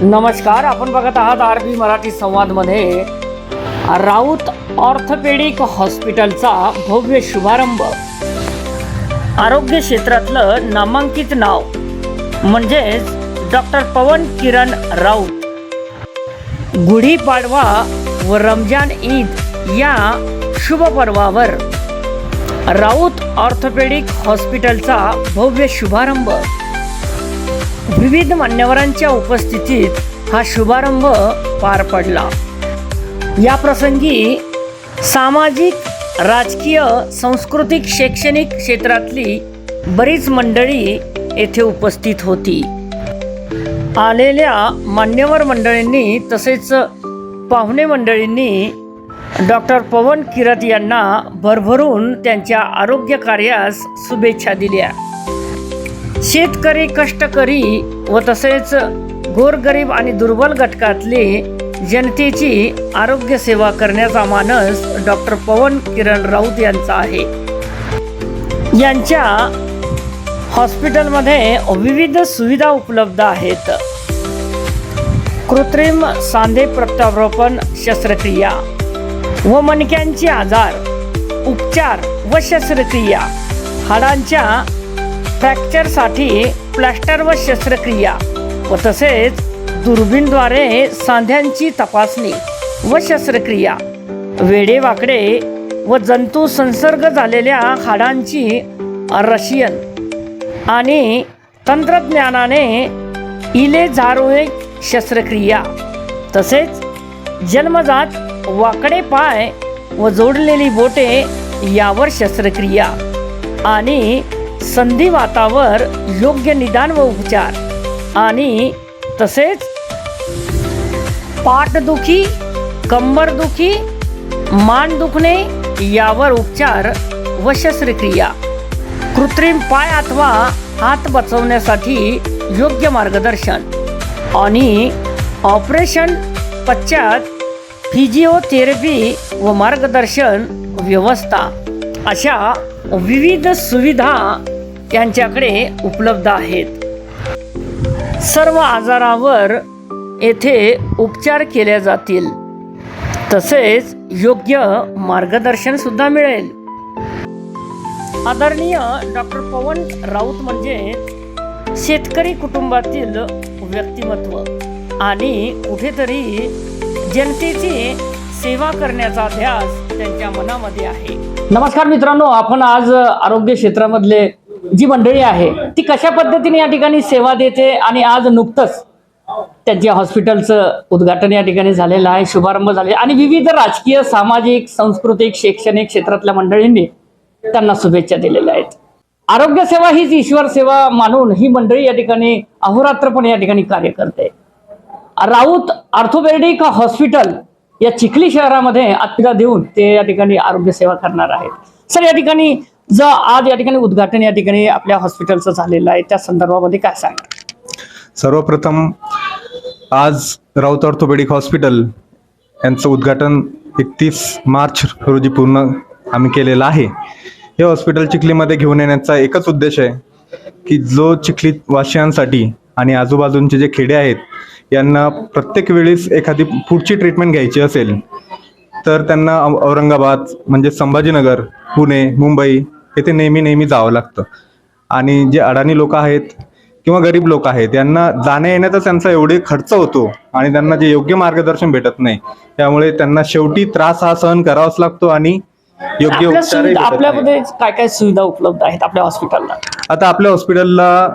नमस्कार आपण बघत आहात आर बी मराठी संवादमध्ये. राऊत ऑर्थोपेडिक हॉस्पिटलचा भव्य शुभारंभ. आरोग्य क्षेत्रातलं नामांकित नाव म्हणजेच डॉक्टर पवन किरण राऊत. गुढीपाडवा व रमजान ईद या शुभ पर्वावर राऊत ऑर्थोपेडिक हॉस्पिटलचा भव्य शुभारंभ. विविध मान्यवरांच्या उपस्थितीत हा शुभारंभ पार पडला. या प्रसंगी सामाजिक राजकीय सांस्कृतिक शैक्षणिक क्षेत्रातली बरीच मंडळी येथे उपस्थित होती. आलेल्या मान्यवर मंडळींनी तसेच पाहुणे मंडळींनी डॉक्टर पवन किरत यांना भरभरून त्यांच्या आरोग्य कार्यास शुभेच्छा दिल्या. शेतकरी कष्टकरी व तसेच गोरगरीब आणि दुर्बल घटकातली जनतेची आरोग्य सेवा करण्याचा मानस डॉक्टर पवन किरण राऊत यांचा आहे. यांच्या हॉस्पिटलमध्ये विविध सुविधा उपलब्ध आहेत. कृत्रिम सांधे प्रत्यारोपण शस्त्रक्रिया व मणक्यांचे आजार उपचार व शस्त्रक्रिया हाडांच्या फ्रॅक्चरसाठी प्लास्टर व शस्त्रक्रिया व तसेच दुर्बीणद्वारे सांध्यांची तपासणी व शस्त्रक्रिया. वेडेवाकडे व जंतू संसर्ग झालेल्या हाडांची रशियन आणि तंत्रज्ञानाने इलेझारोइक शस्त्रक्रिया तसेच जन्मजात वाकडे पाय व जोडलेली बोटे यावर शस्त्रक्रिया आणि संधिवातावर योग्य निदान व उपचार. आणि तसेच पाठदुखी कंबरदुखी मान दुखणे यावर उपचार व शस्त्रक्रिया. कृत्रिम पाय अथवा हात बचवण्यासाठी योग्य मार्गदर्शन. आणि ऑपरेशन पश्चात फिजिओथेरपी व मार्गदर्शन व्यवस्था. अशा विविध सुविधा त्यांच्याकडे उपलब्ध आहेत. सर्व आजारावर येथे उपचार केले जातील. तसेच योग्य मार्गदर्शन सुद्धा मिळेल. आदरणीय डॉक्टर पवन राऊत म्हणजे शेतकरी कुटुंबातील व्यक्तिमत्व आणि कुठेतरी जनतेची सेवा करण्याचा ध्यास त्यांच्या मनामध्ये आहे. नमस्कार मित्रांनो आपण आज आरोग्य क्षेत्रामधले जी मंडळी आहे ती कशा पद्धतीने या ठिकाणी सेवा देते आणि आज नुकतंच त्यांच्या हॉस्पिटलचं उद्घाटन या ठिकाणी झालेलं आहे शुभारंभ झाले आणि विविध राजकीय सामाजिक सांस्कृतिक शैक्षणिक क्षेत्रातल्या मंडळींनी त्यांना शुभेच्छा दिलेल्या आहेत. आरोग्य सेवा हीच ईश्वर सेवा मानून ही मंडळी या ठिकाणी अहोरात्रपणे या ठिकाणी कार्य करते. राऊत ऑर्थोपेडिक हॉस्पिटल या चिखली शहरामध्ये आत्मिका देऊन ते या ठिकाणी आरोग्य सेवा करणार आहेत. सर या ठिकाणी ज आज या ठिकाणी उद्घाटन या ठिकाणी आपल्या हॉस्पिटलचं झालेलं आहे त्या संदर्भामध्ये काय सांग सर्वप्रथम आज राऊत ऑर्थोपेडिक हॉस्पिटल यांचं उद्घाटन एकतीस मार्च रोजी पूर्ण आम्ही केलेलं आहे. हे हॉस्पिटल चिखलीमध्ये घेऊन येण्याचा एकच उद्देश आहे की जो चिखली वासियांसाठी आणि आजूबाजूंचे जे खेडे आहेत यांना प्रत्येक वेळेस एखादी पुढची ट्रीटमेंट घ्यायची असेल तर त्यांना औरंगाबाद म्हणजे संभाजीनगर पुणे मुंबई येथे नेहमी नेहमी जावं लागतं आणि जे अडाणी लोक आहेत किंवा गरीब लोक आहेत यांना जाण्या येण्याचा त्यांचा एवढे खर्च होतो आणि त्यांना जे योग्य मार्गदर्शन भेटत नाही त्यामुळे त्यांना शेवटी त्रास हा सहन करावाच लागतो आणि योग्य. आपल्यामध्ये काय काय सुविधा उपलब्ध आहेत आपल्या हॉस्पिटलला आता आपल्या हॉस्पिटलला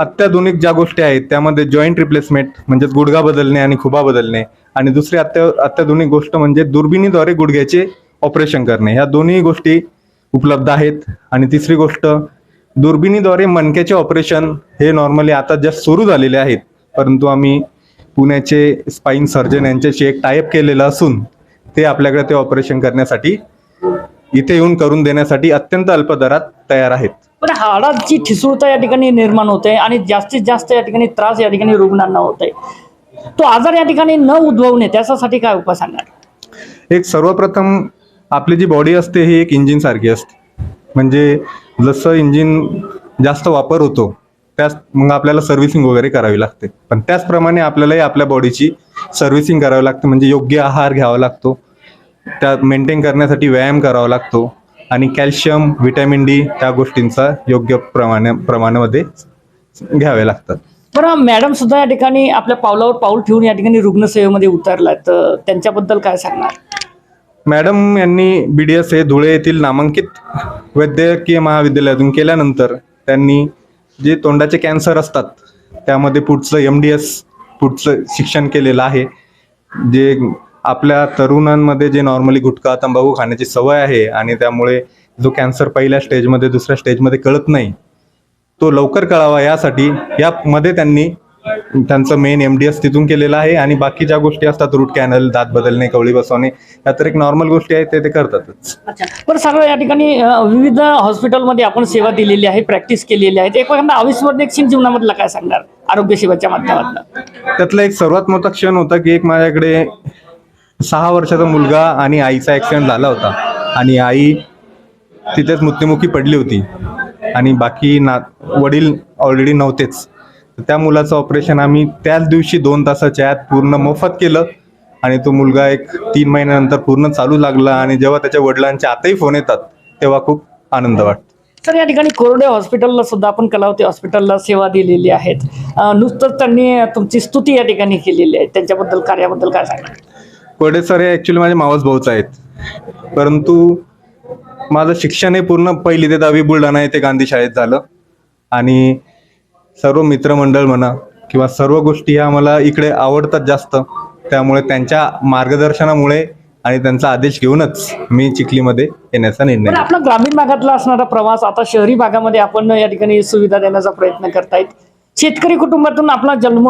अत्याधुनिक ज्या गोष्टी आहेत त्यामध्ये जॉईंट रिप्लेसमेंट म्हणजेच गुडघा बदलणे आणि खुबा बदलणे आणि दुसरी अत्या अत्याधुनिक गोष्ट म्हणजे दुर्बिणीद्वारे गुडघ्याचे ऑपरेशन करणे. ह्या दोन्ही गोष्टी उपलब्ध आहेत. आणि तिसरी गोष्ट दुर्बिणीद्वारे मणक्याचे ऑपरेशन हे नॉर्मली आता जस्ट सुरू झालेले आहेत. परंतु आम्ही पुण्याचे स्पाईन सर्जन यांच्याशी एक टायअप केलेलं असून ते आपल्याकडे ते ऑपरेशन करण्यासाठी इथे येऊन करून देण्यासाठी अत्यंत अल्प दरात तयार आहेत. पण हाडाची ठिसूळता या ठिकाणी निर्माण होते आणि जास्तीत जास्त या ठिकाणी त्रास या ठिकाणी रुग्णांना होतोय तो आजार या ठिकाणी न उद्भवणे त्याच्यासाठी काय उपाय सांगणार एक सर्वप्रथम आपली जी बॉडी असते ही एक इंजिन सारखी असते. म्हणजे जसं इंजिन जास्त वापर होतो त्याच मग आपल्याला सर्व्हिसिंग वगैरे करावी लागते. पण त्याचप्रमाणे आपल्यालाही आपल्या बॉडीची सर्व्हिसिंग करावी लागते. म्हणजे योग्य आहार घ्यावा लागतो. त्या मेंटेन करण्यासाठी व्यायाम करावा लागतो. आणि कॅल्शियम व्हिटॅमिन डी त्या गोष्टींचा योग्य प्रमाणे प्रमाणामध्ये घ्यावे लागतात. बरं मॅडम सुद्धा या ठिकाणी आपल्या पावलावर पाऊल ठेवून या ठिकाणी रुग्णसेवेमध्ये उतरला तर त्यांच्याबद्दल काय सांगणार? मॅडम यांनी बी डी एस हे धुळे येथील नामांकित वैद्यकीय महाविद्यालयातून केल्यानंतर त्यांनी जे तोंडाचे कॅन्सर असतात त्यामध्ये पुढचं एम डी एस पुढचं शिक्षण केलेलं आहे. जे आपल्या तरुणांमध्ये जे नॉर्मली गुटखा तंबाखू खाण्याची सवय आहे आणि त्यामुळे जो कॅन्सर पहिल्या स्टेजमध्ये दुसऱ्या स्टेजमध्ये कळत नाही तो लवकर कळावा यासाठी यामध्ये त्यांनी त्यांचं मेन एम डी एस तिथून केलेलं आहे आणि बाकी ज्या गोष्टी असतात रूट कॅनल दात बदलणे कवळी बसवणे या तर एक नॉर्मल गोष्टी आहेत ते ते करतातच. बरं सगळं या ठिकाणी विविध हॉस्पिटलमध्ये आपण सेवा दिलेली आहे प्रॅक्टिस केलेली आहे. एक अविस्मरणीय क्षण जीवनामधला काय सांगणार आरोग्य सेवेच्या माध्यमातून? त्यातला एक सर्वात मोठा क्षण होता की एक माझ्याकडे सहा वर्षाचा मुलगा आणि आईचा ॲक्सिडेंट झाला होता. आणि आई तिथेच मृत्युमुखी पडली होती. आणि बाकी ना वडील ऑलरेडी नव्हतेच. त्या मुलाचं ऑपरेशन आम्ही त्याच दिवशी दोन तासाच्या आत पूर्ण मोफत केलं. आणि तो मुलगा एक तीन महिन्यानंतर पूर्ण चालू लागला. आणि जेव्हा त्याच्या वडिलांचे आताही फोन येतात तेव्हा खूप आनंद वाटतो. तर या ठिकाणी कोरडे हॉस्पिटलला सुद्धा आपण कलावती हॉस्पिटलला सेवा दिलेली आहेत. नुसतंच त्यांनी तुमची स्तुती या ठिकाणी केलेली आहे. त्यांच्याबद्दल कार्याबद्दल काय सांगणार? कोरडे सर हे ॲक्च्युली माझे मावस भाऊच आहेत. परंतु माझं शिक्षण हे पूर्ण पहिली ते दहावी बुलढाणा येथे गांधी शाळेत झालं. आणि सर्व मित्रमंडळ म्हणा किंवा सर्व गोष्टी ह्या मला इकडे आवडतात जास्त. त्यामुळे त्यांच्या मार्गदर्शनामुळे आणि त्यांचा आदेश घेऊनच मी चिखलीमध्ये येण्याचा निर्णय. आपला ग्रामीण भागातला असणारा प्रवास आता शहरी भागामध्ये आपण या ठिकाणी सुविधा देण्याचा प्रयत्न करतायत. शेतकरी कुटुंबातून आपला जन्म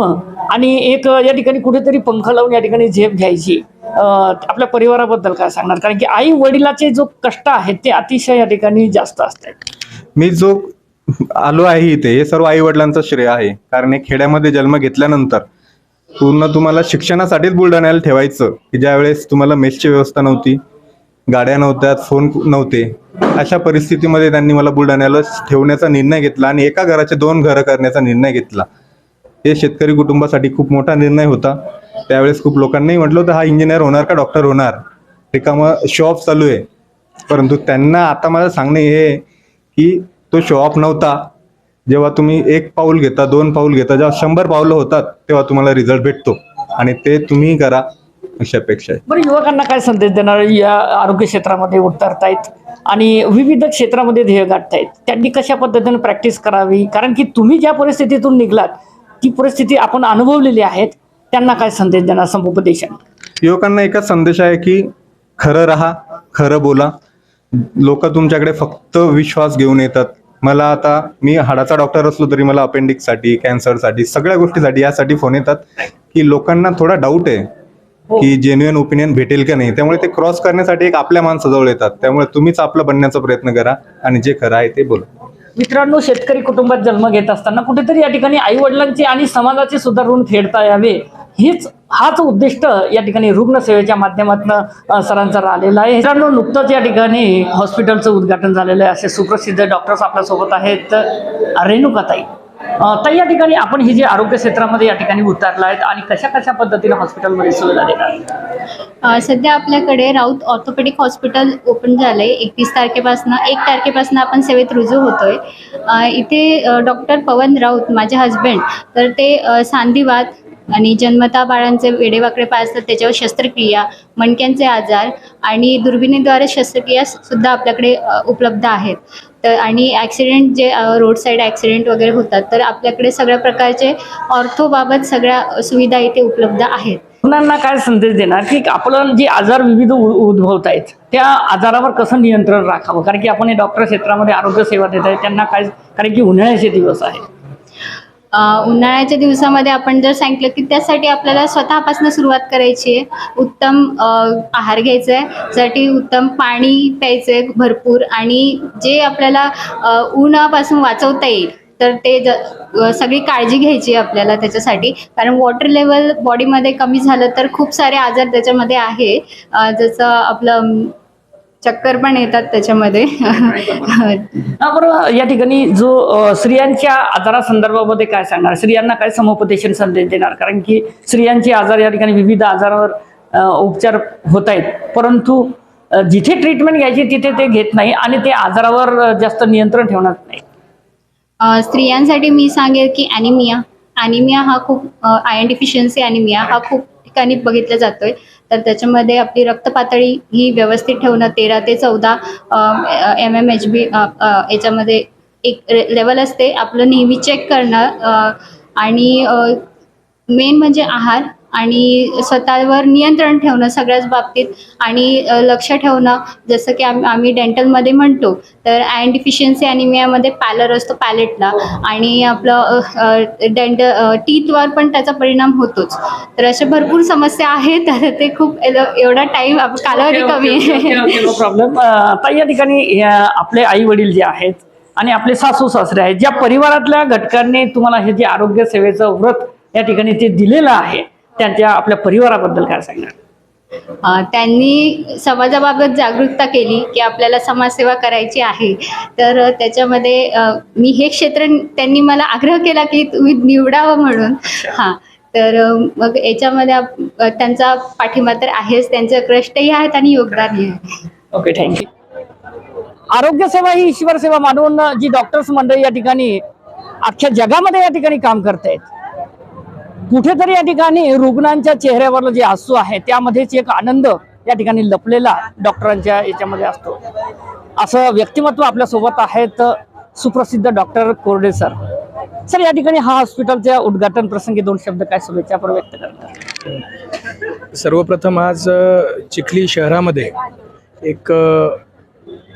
आणि एक या ठिकाणी कुठेतरी पंख लावून या ठिकाणी झेप घ्यायची. आपल्या परिवाराबद्दल काय सांगणार? कारण की आई वडिलाचे जो कष्ट आहेत ते अतिशय या ठिकाणी जास्त असतात. मी जो आलो आहे इथे हे सर्व आई वडिलांचं श्रेय आहे. कारण एक खेड्यामध्ये जन्म घेतल्यानंतर पूर्ण तुम्हाला शिक्षणासाठीच बुलढाण्याला ठेवायचं की ज्या वेळेस तुम्हाला मेसची व्यवस्था नव्हती गाड्या नव्हत्या फोन नव्हते. अशा परिस्थितीमध्ये त्यांनी मला बुलढाण्याला ठेवण्याचा निर्णय घेतला आणि एका घराचे दोन घरं करण्याचा निर्णय घेतला. हे शेतकरी कुटुंबासाठी खूप मोठा निर्णय होता. त्यावेळेस खूप लोकांनाही म्हटलं होतं हा इंजिनियर होणार का डॉक्टर होणार? रिकामं शॉप चालू आहे. परंतु त्यांना आता मला सांगणे हे आहे की तो शो ऑफ नव्हता. जेव्हा तुम्ही एक पाऊल घेता दोन पाऊल घेता जेव्हा शंभर पावलं होतात तेव्हा तुम्हाला रिझल्ट भेटतो. आणि ते तुम्ही करा. अशी अपेक्षा आहे. बरं युवकांना काय संदेश देणार? या आरोग्य क्षेत्रामध्ये उतरतायत आणि विविध क्षेत्रामध्ये ध्येय गाठतायत. त्यांनी कशा पद्धतीने प्रॅक्टिस करावी? कारण की तुम्ही ज्या परिस्थितीतून निघलात ती परिस्थिती आपण अनुभवलेली आहेत. त्यांना काय संदेश देणार समुपदेशन युवकांना एकच संदेश आहे की खरं राहा खरं बोला. लोक तुमच्याकडे फक्त विश्वास घेऊन येतात. मला आता मी हाडाचा डॉक्टर असलो तरी मला अपेंडिक्ससाठी कॅन्सरसाठी सगळ्या गोष्टीसाठी यासाठी फोन येतात की लोकांना थोडा डाऊट आहे. की जेन्युअन ओपिनियन भेटेल का नाही? त्यामुळे ते क्रॉस करण्यासाठी एक आपल्या माणसाजवळ येतात. त्यामुळे तुम्हीच आपलं बनण्याचा प्रयत्न करा आणि जे खरं आहे ते बोला. मित्रांनो शेतकरी कुटुंबात जन्म घेत असताना कुठेतरी या ठिकाणी आई वडिलांची आणि समाजाचे सुद्धा ऋण फेडता यावे. हीच हाच उद्दिष्ट या ठिकाणी रुग्णसेवेच्या माध्यमातून सरांचा राहिलेला आहे. मित्रांनो नुकतंच या ठिकाणी हॉस्पिटलचं उद्घाटन झालेलं आहे. असे सुप्रसिद्ध डॉक्टर्स आपल्यासोबत आहेत रेणुकाताई. तर या ठिकाणी आपण हे जे आरोग्य क्षेत्रामध्ये या ठिकाणी उतरला आहेत आणि कशा कशा पद्धतीने हॉस्पिटलमध्ये सुविधा देतात? सध्या आपल्याकडे राऊत ऑर्थोपेडिक हॉस्पिटल ओपन झालं आहे एकतीस तारखेपासून एक तारखेपासून आपण सेवेत रुजू होतोय. इथे डॉक्टर पवन राऊत माझे हजबंड तर ते अ, सांधिवात आणि जन्मता बाळांचे वेडेवाकडे पाय असतात त्याच्यावर शस्त्रक्रिया मणक्यांचे आजार आणि दुर्बिणीद्वारे शस्त्रक्रिया सुद्धा आपल्याकडे उपलब्ध आहेत. तर आणि ॲक्सिडेंट जे रोड साईड ॲक्सिडेंट वगैरे होतात तर आपल्याकडे सगळ्या प्रकारचे ऑर्थोबाबत सगळ्या सुविधा इथे उपलब्ध आहेत. रुग्णांना काय संदेश देणार की आपलं जे आजार विविध उ- उद्भवत आहेत त्या आजारावर कसं नियंत्रण राखावं? कारण की आपण हे डॉक्टर क्षेत्रामध्ये आरोग्य सेवा देत आहे त्यांना काय कारण की उन्हाळ्याचे दिवस आहे उन्हाळ्याच्या दिवसामध्ये आपण जर सांगितलं की त्यासाठी आपल्याला स्वतःपासून सुरुवात करायची आहे. उत्तम आहार घ्यायचा आहे. त्यासाठी उत्तम पाणी प्यायचं आहे भरपूर आणि जे आपल्याला उन्हापासून वाचवता येईल तर ते ज सगळी काळजी घ्यायची आहे आपल्याला त्याच्यासाठी. कारण वॉटर लेवल बॉडीमध्ये कमी झालं तर खूप सारे आजार त्याच्यामध्ये आहे. जसं आपलं चक्कर पण येतात त्याच्यामध्ये. बरोबर. या ठिकाणी जो स्त्रियांच्या आजारासंदर्भामध्ये काय सांगणार? स्त्रियांना काय समुपदेशन संदेश देणार? कारण की स्त्रियांचे आजार या ठिकाणी विविध आजारावर उपचार होत आहेत. परंतु जिथे ट्रीटमेंट घ्यायची तिथे ते घेत नाही आणि ते आजारावर जास्त नियंत्रण ठेवणार नाही. स्त्रियांसाठी मी सांगेल की ॲनिमिया ॲनिमिया हा खूप आयर्न डिफिशियन्सी ॲनिमिया हा खूप ठिकाणी बघितला जातोय. तर त्याच्यामध्ये आपली रक्तपातळी ही व्यवस्थित ठेवणं तेरा ते चौदा एम एम एच बी याच्यामध्ये एक लेवल असते. आपलं नेहमी चेक करणं आणि मेन म्हणजे आहार आणि स्वतःवर नियंत्रण ठेवणं सगळ्याच बाबतीत आणि लक्ष ठेवणं. जसं की आम आम्ही डेंटलमध्ये म्हणतो तर आयर्न डिफिशियन्सी ॲनिमियामध्ये पॅलर असतो पॅलेटला आणि आपलं डेंट टीथवर पण त्याचा परिणाम होतोच. तर अशा भरपूर समस्या आहेत तर ते खूप एवढा टाईम कालावधी कमी आहे नो प्रॉब्लेम. ताई या ठिकाणी आपले आई वडील जे आहेत आणि आपले सासू सासरे आहेत ज्या परिवारातल्या घटकांनी तुम्हाला हे जे आरोग्य सेवेचं व्रत या ठिकाणी ते दिलेलं आहे त्यांच्या आपल्या परिवाराबद्दल काय सांगणार? त्यांनी समाजाबाबत जागरूकता केली की आपल्याला समाजसेवा करायची आहे. तर त्याच्यामध्ये मी हे क्षेत्र त्यांनी मला आग्रह केला की तुम्ही निवडावं म्हणून. हां तर मग याच्यामध्ये त्यांचा पाठिंबा तर आहेच त्यांचं कष्टही आहेत आणि योगदानही आहे ओके थँक्यू आरोग्य सेवा ही ईश्वर सेवा मानून जी डॉक्टर्स मंडळी या ठिकाणी अख्ख्या जगामध्ये या ठिकाणी काम करतायत. कुठेतरी या ठिकाणी रुग्णांच्या चेहऱ्यावरलं जे आसू आहे त्यामध्येच एक आनंद या ठिकाणी लपलेला डॉक्टरांच्या याच्यामध्ये असतो. असं व्यक्तिमत्व आपल्यासोबत आहेत सुप्रसिद्ध डॉक्टर कोरडे सर. सर या ठिकाणी हा हॉस्पिटलच्या उद्घाटन प्रसंगी दोन शब्द काय शुभेच्छा आपण व्यक्त करतात सर्वप्रथम आज चिखली शहरामध्ये एक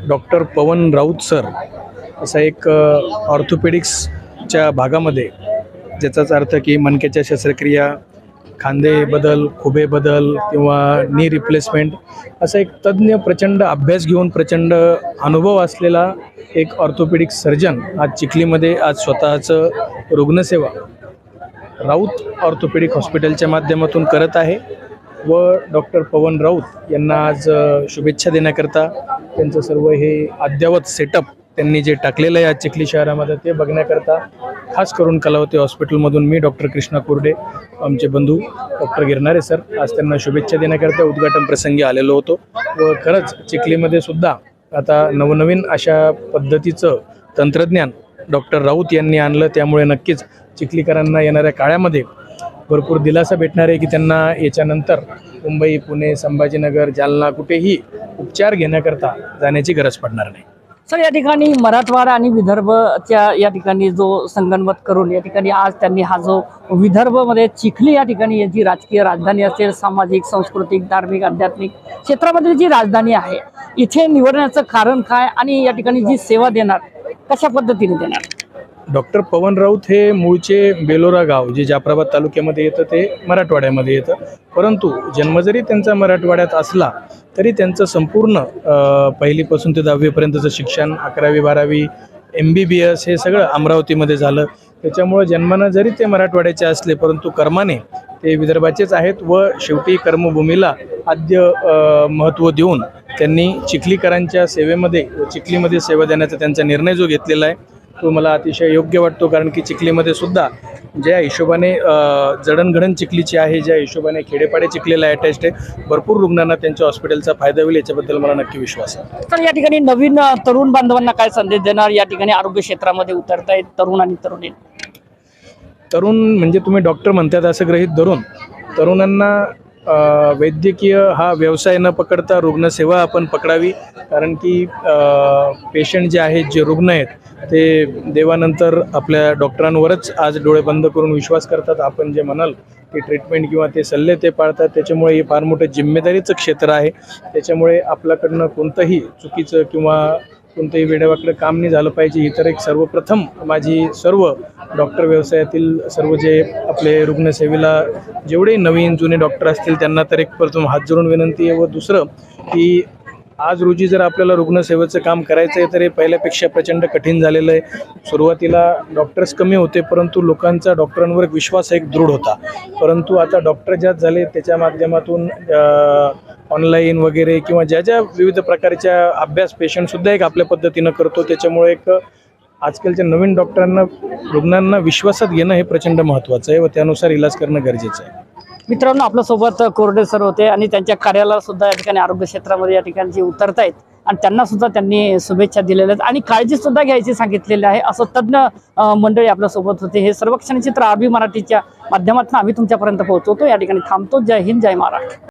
डॉक्टर पवन राऊत सर असा एक ऑर्थोपेडिक्सच्या भागामध्ये ज्याचाच अर्थ की मनक्याच्या शस्त्रक्रिया खांदे बदल खुबे बदल किंवा नी रिप्लेसमेंट असा एक तज्ज्ञ प्रचंड अभ्यास घेऊन प्रचंड अनुभव असलेला एक ऑर्थोपेडिक सर्जन आज चिखलीमध्ये आज स्वतःचं रुग्णसेवा राऊत ऑर्थोपेडिक हॉस्पिटलच्या माध्यमातून करत आहे व डॉक्टर पवन राऊत यांना आज शुभेच्छा देण्याकरता त्यांचं सर्व हे अद्ययावत सेटअप त्यांनी जे टाकलेलं आहे आज चिखली शहरामध्ये ते बघण्याकरता खास करून कलावती हॉस्पिटलमधून मी डॉक्टर कृष्णा कुर्डे आमचे बंधू डॉक्टर गिरणारे सर आज त्यांना शुभेच्छा देण्याकरता उद्घाटन प्रसंगी आलेलो होतो. व खरंच चिखलीमध्ये सुद्धा आता नवनवीन अशा पद्धतीचं तंत्रज्ञान डॉक्टर राऊत यांनी आणलं. त्यामुळे नक्कीच चिखलीकरांना येणाऱ्या काळामध्ये भरपूर दिलासा भेटणार आहे की त्यांना याच्यानंतर मुंबई पुणे संभाजीनगर जालना कुठेही उपचार घेण्याकरता जाण्याची गरज पडणार नाही. सर या ठिकाणी मराठवाडा आणि विदर्भच्या या ठिकाणी जो संगणमत करून या ठिकाणी आज त्यांनी हा जो विदर्भमध्ये चिखली या ठिकाणी याची राजकीय राजधानी असेल सामाजिक सांस्कृतिक धार्मिक आध्यात्मिक क्षेत्रामध्ये जी राजधानी आहे इथे निवडण्याचं कारण काय आणि या ठिकाणी जी सेवा देणार कशा पद्धतीने देणार? डॉक्टर पवन राऊत हे मूळचे बेलोरा गाव जे जाफराबाद तालुक्यामध्ये येतं ते मराठवाड्यामध्ये येतं. परंतु जन्म जरी त्यांचा मराठवाड्यात असला तरी त्यांचं संपूर्ण पहिलीपासून ते दहावीपर्यंतचं शिक्षण अकरावी बारावी एम बी बी एस हे सगळं अमरावतीमध्ये झालं. त्याच्यामुळं जन्मानं जरी ते मराठवाड्याचे असले परंतु कर्माने ते विदर्भाचेच आहेत व शेवटी कर्मभूमीला आद्य महत्त्व देऊन त्यांनी चिखलीकरांच्या सेवेमध्ये व चिखलीमध्ये सेवा देण्याचा त्यांचा निर्णय जो घेतलेला आहे तो मला अतिशय योग्य वाटतो कारण की चिखलीमध्ये सुद्धा ज्या हिशोबाने जडणघडण चिखलीची आहे ज्या हिशोबाने खेडेपाडे चिखलीला अटॅच्ड आहे भरपूर रुग्णांना त्यांच्या हॉस्पिटलचा फायदा होईल याच्याबद्दल मला नक्की विश्वास आहे. तर या ठिकाणी नवीन तरुण बांधवांना काय संदेश देणार? या ठिकाणी आरोग्य क्षेत्रामध्ये उतरतायत तरुण आणि तरुणी. तरुण म्हणजे तुम्ही डॉक्टर म्हणतात असं गृहीत धरून तरुणांना वैद्यकीय हा व्यवसाय न पकडता रुग्णसेवा आपण पकडावी. कारण की पेशंट जे आहेत जे रुग्ण आहेत ते देवानंतर आपल्या डॉक्टरांवरच आज डोळे बंद करून विश्वास करतात. आपण जे म्हणाल की ट्रीटमेंट किंवा ते सल्ले ते पाळतात त्याच्यामुळे हे फार मोठं जिम्मेदारीचं क्षेत्र आहे. त्याच्यामुळे आपल्याकडनं कोणतंही चुकीचं किंवा कोणतंही वेडेवाकडं काम नाही झालं पाहिजे ही तर एक सर्वप्रथम माझी सर्व डॉक्टर व्यवसायातील सर्व जे आपले रुग्णसेवेला जेवढे नवीन जुने डॉक्टर असतील त्यांना तर एक प्रथम हात जोडून विनंती आहे व दुसरं की आज रोजी जर आपल्याला रुग्णसेवेचं काम करायचं आहे तर हे पहिल्यापेक्षा प्रचंड कठीण झालेलं आहे. सुरुवातीला डॉक्टर्स कमी होते परंतु लोकांचा डॉक्टरांवर एक विश्वास एक दृढ होता. परंतु आता डॉक्टर ज्यात झाले त्याच्या माध्यमातून ऑनलाईन वगैरे किंवा ज्या ज्या विविध प्रकारच्या अभ्यास पेशंटसुद्धा एक आपल्या पद्धतीनं करतो त्याच्यामुळे एक आजकालच्या नवीन डॉक्टरांना रुग्णांना विश्वासात घेणं हे प्रचंड महत्त्वाचं आहे व त्यानुसार इलाज करणं गरजेचं आहे. मित्रांनो आपल्यासोबत कोरडे सर होते आणि त्यांच्या कार्याला सुद्धा या ठिकाणी आरोग्य क्षेत्रामध्ये या ठिकाणी जे उतरत आहेत आणि त्यांना सुद्धा त्यांनी शुभेच्छा दिलेल्या आहेत आणि काळजी सुद्धा घ्यायची सांगितलेली आहे असं तज्ज्ञ मंडळी आपल्यासोबत होते. हे सर्व चित्र आरबी मराठीच्या माध्यमातून आम्ही तुमच्यापर्यंत पोहोचवतो. या ठिकाणी थांबतो. जय हिंद जय महाराष्ट्र.